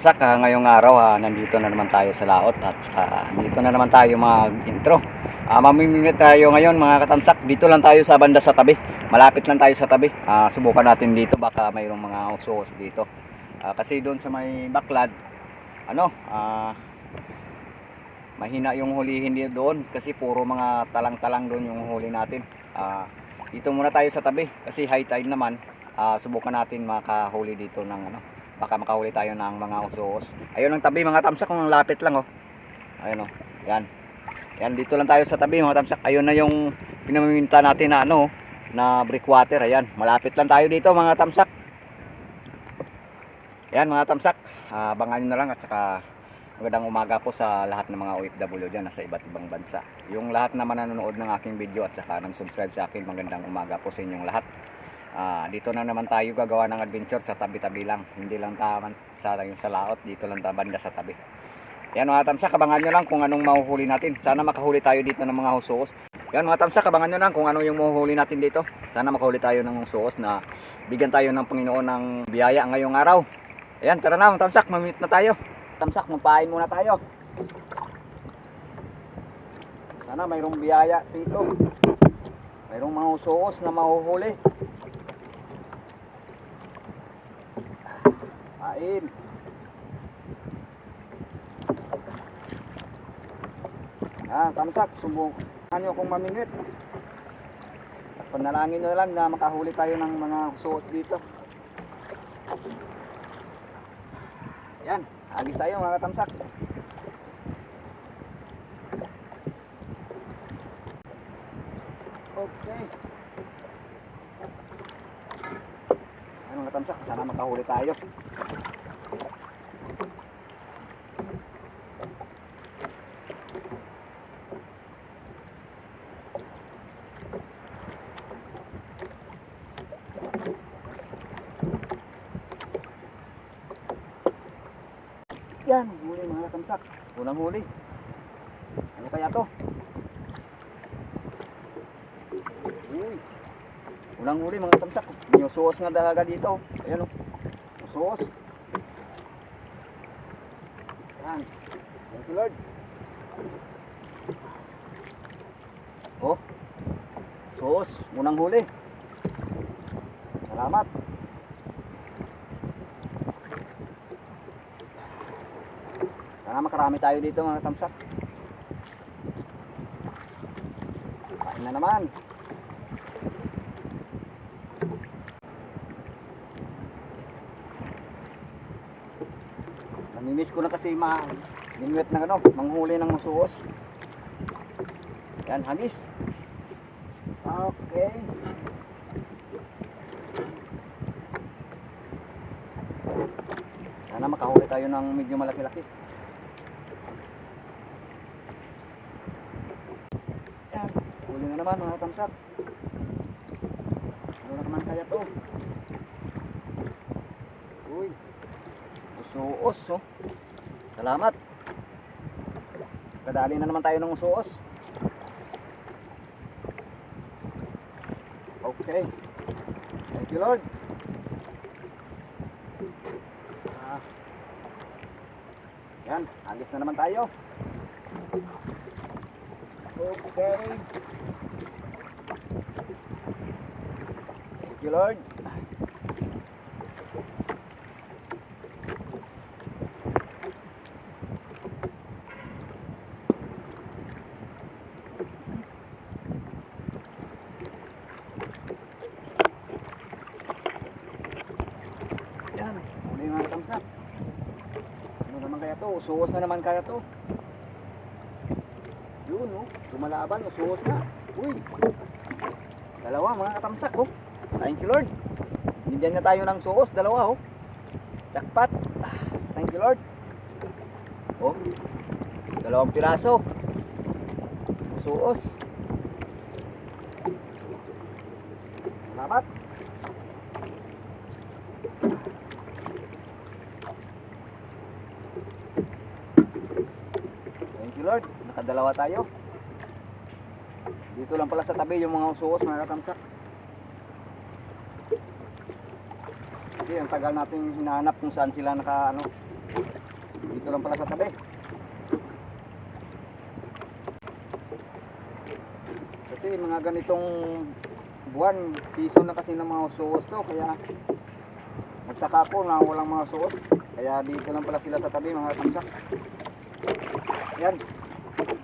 mga katamsak. Ah, ngayong araw ah, nandito na naman tayo sa laot at ah, dito na naman tayo mag-intro. Ah, mamimimit tayo ngayon mga katamsak. Dito lang tayo sa banda sa tabi. Malapit lang tayo sa tabi. Ah, subukan natin dito baka mayroong mga usos dito. Ah, kasi doon sa may baklad, ano, ah, mahina yung hulihin dito doon kasi puro mga talang-talang doon yung huli natin. Ah, dito muna tayo sa tabi kasi high tide naman. Ah, subukan natin makahuli dito ng ano, baka makahuli tayo ng mga usos. Ayun ang tabi mga tamsak kung lapit lang oh. Ayun oh. Yan. Yan dito lang tayo sa tabi mga tamsak. Ayun na yung pinamiminta natin na ano na breakwater. Ayan, malapit lang tayo dito mga tamsak. Yan mga tamsak. Abangan nyo na lang at saka magandang umaga po sa lahat ng mga OFW dyan nasa iba't ibang bansa. Yung lahat naman nanonood ng aking video at saka nang subscribe sa akin, magandang umaga po sa inyong lahat. Ah, dito na naman tayo gagawa ng adventure sa tabi-tabi lang. Hindi lang taman sa yung sa laot, dito lang ta banda sa tabi. Yan mga tamsak, abangan nyo lang kung anong mahuhuli natin. Sana makahuli tayo dito ng mga husos. Yan mga tamsak, abangan nyo lang kung ano yung mahuhuli natin dito. Sana makahuli tayo ng husos na bigyan tayo ng Panginoon ng biyaya ngayong araw. Ayan, tara na mga tamsak, mamit na tayo. Tamsak, magpain muna tayo. Sana mayroong biyaya dito. Mayroong mga husos na mahuhuli. Pain. Ah, tamsak, subukan nyo kung mamingit. At panalangin nyo lang na makahuli tayo ng mga suot dito. Yan, agis tayo mga katamsak. Okay. Ano mga katamsak, sana makahuli tayo. Yan, huli mga katamsak. Unang huli. Ano kaya to? Uy. Unang huli mga katamsak. May usos nga dalaga dito. Ayan o. Usos. Yan. Thank you Lord. Oh. Usos. Unang huli. Salamat. Sana makarami tayo dito mga tamsak. Kain na naman. Namimiss ko na kasi ma limit ng ano, manghuli ng masuos. Yan, hagis. Okay. Sana makahuli tayo ng medyo malaki-laki. Yan, huli na naman mga tamsak. Ano na naman kaya to? Uy, usuos oh. Salamat. Kadali na naman tayo ng usuos. Okay. Thank you Lord. Ah. Yan, alis na naman tayo. Okay. Thank you, Lord. Yan, huli mga katamsak. Ano naman kaya to? Usuos na naman kaya to. Yun, oh. Lumalaban, usuos na. Uy. Dalawa, mga katamsak, oh. Thank you, Lord. Binigyan niya tayo ng suos, dalawa, oh. Jackpot. Thank you, Lord. Oh. Dalawang piraso. Suos. Salamat. Thank you Lord. Nakadalawa tayo. Dito lang pala sa tabi yung mga usuos mga katamsak. Kasi ang tagal natin hinahanap kung saan sila naka ano. Dito lang pala sa tabi. Kasi mga ganitong buwan, season na kasi ng mga suos to, kaya nagtaka ko na walang mga suos. Kaya dito lang pala sila sa tabi mga kamsak. Yan.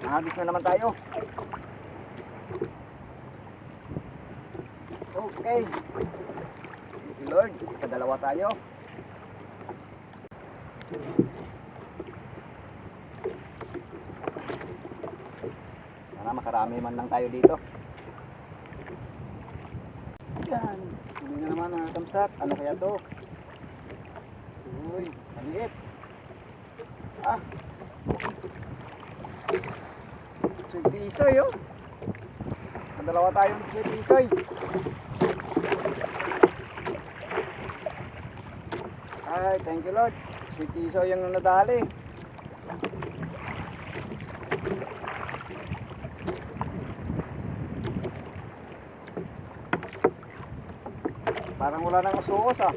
Nahagis na naman tayo. Okay. Lord. Kadalawa tayo. Sana makarami man lang tayo dito. Yan. Hindi na naman ang kamsak. Ano kaya to? Uy, maliit. Ah. Sweet isoy oh. Kadalawa tayong sweet isoy. Ay, thank you Lord. Sweet isoy yung nadali. Parang wala nang usuos ah.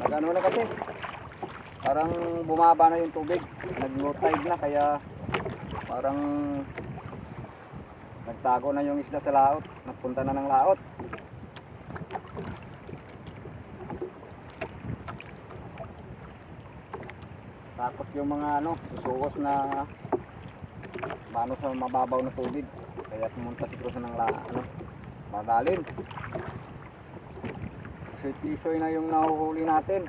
Nagano na kasi. Parang bumaba na yung tubig. Nag-low na kaya parang nagtago na yung isda sa laot. Nagpunta na ng laot. Takot yung mga ano, susuos na mano sa mababaw na tubig. Kaya pumunta si Cruz ng la, ano, magalim. Sweet isoy na yung nahuhuli natin.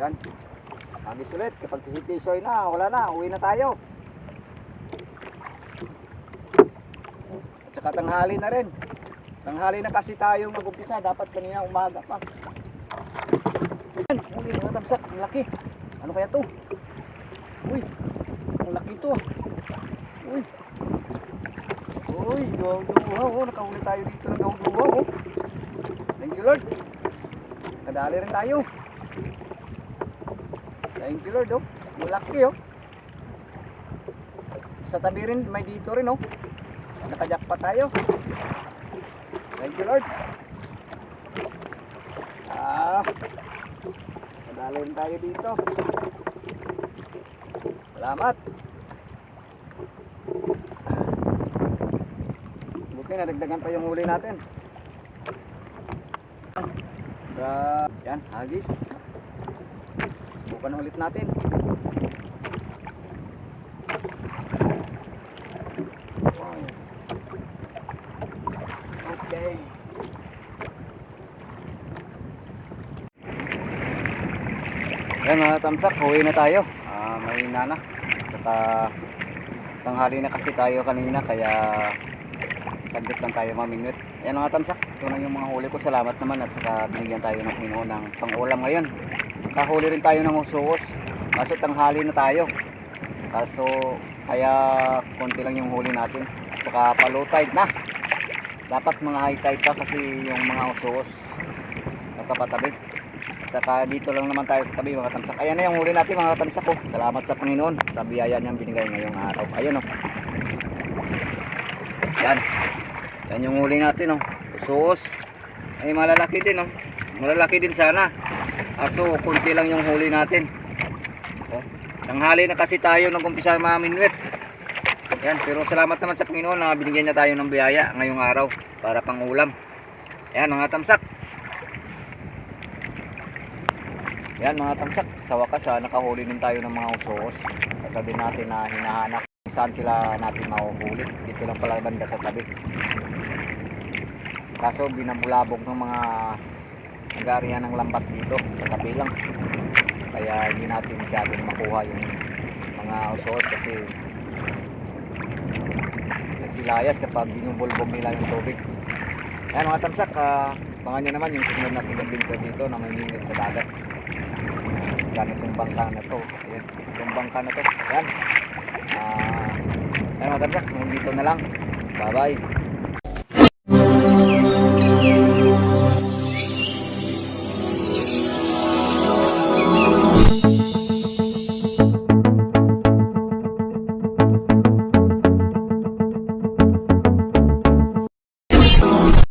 Yan. Agis ulit. Kapag si Sweet isoy na, wala na. Uwi na tayo. Saka tanghali na rin. Tanghali na kasi tayo mag-umpisa. Dapat kanina umaga pa. Yan. Uy, mga tamsak. Ang laki. Ano kaya to? Uy. Ang laki to. Uy. Uy, gawang-duwa. Oh, nakahuli tayo dito ng gawang-duwa. Oh. Thank you, Lord. Kadali rin tayo. Thank you, Lord. Oh. Malaki, oh. Sa tabi rin, may dito rin, oh. Nakajakpa tayo. Thank you, Lord. Ah. Kadali rin tayo dito. Salamat. Buti na dagdagan pa yung huli natin. Sa yan, hagis. Bukan ulit natin. Wow. Okay. Yan mga tamsak, huwi na tayo. Ah, may na. Saka tanghali na kasi tayo kanina kaya saglit lang tayo maminute. Yan mga tamsak, ito na yung mga huli ko. Salamat naman at saka binigyan tayo ng Pinoon ng pang-ulam ngayon. Kahuli rin tayo ng usuos. Kaso tanghali na tayo. Kaso kaya konti lang yung huli natin. At saka low tide na. Dapat mga high tide pa kasi yung mga usuos nakapatabi. Saka dito lang naman tayo sa tabi mga tamsak. Ayan na yung huli natin mga tamsak ko. Salamat sa Panginoon sa biyaya niyang binigay ngayong araw. Ayun oh. Yan. Yan yung huli natin oh. Usos. Ay malalaki din oh. Malalaki din sana. Aso kunti lang yung huli natin. Oh. Tanghali na kasi tayo nung umpisa maminwit. Yan, pero salamat naman sa Panginoon na binigyan niya tayo ng biyaya ngayong araw para pang ulam. Yan mga tamsak. Yan mga tamsak, sa wakas ha, nakahuli din tayo ng mga usos. Katabi natin na hinahanap kung saan sila natin mahuhuli. Dito lang pala banda sa tabi. Kaso binabulabog ng mga nagarihan ng lambat dito sa tabi lang. Kaya hindi natin masyadong makuha yung mga usos kasi nagsilayas kapag binubulbog nila yung tubig. Yan mga tamsak, uh, bangan nyo naman yung susunod natin adventure dito na may sa dagat gamit yung bangka na to. Ayan yung bangka na to. Ayan. Uh, ayan mga tamsak dito na lang. Bye bye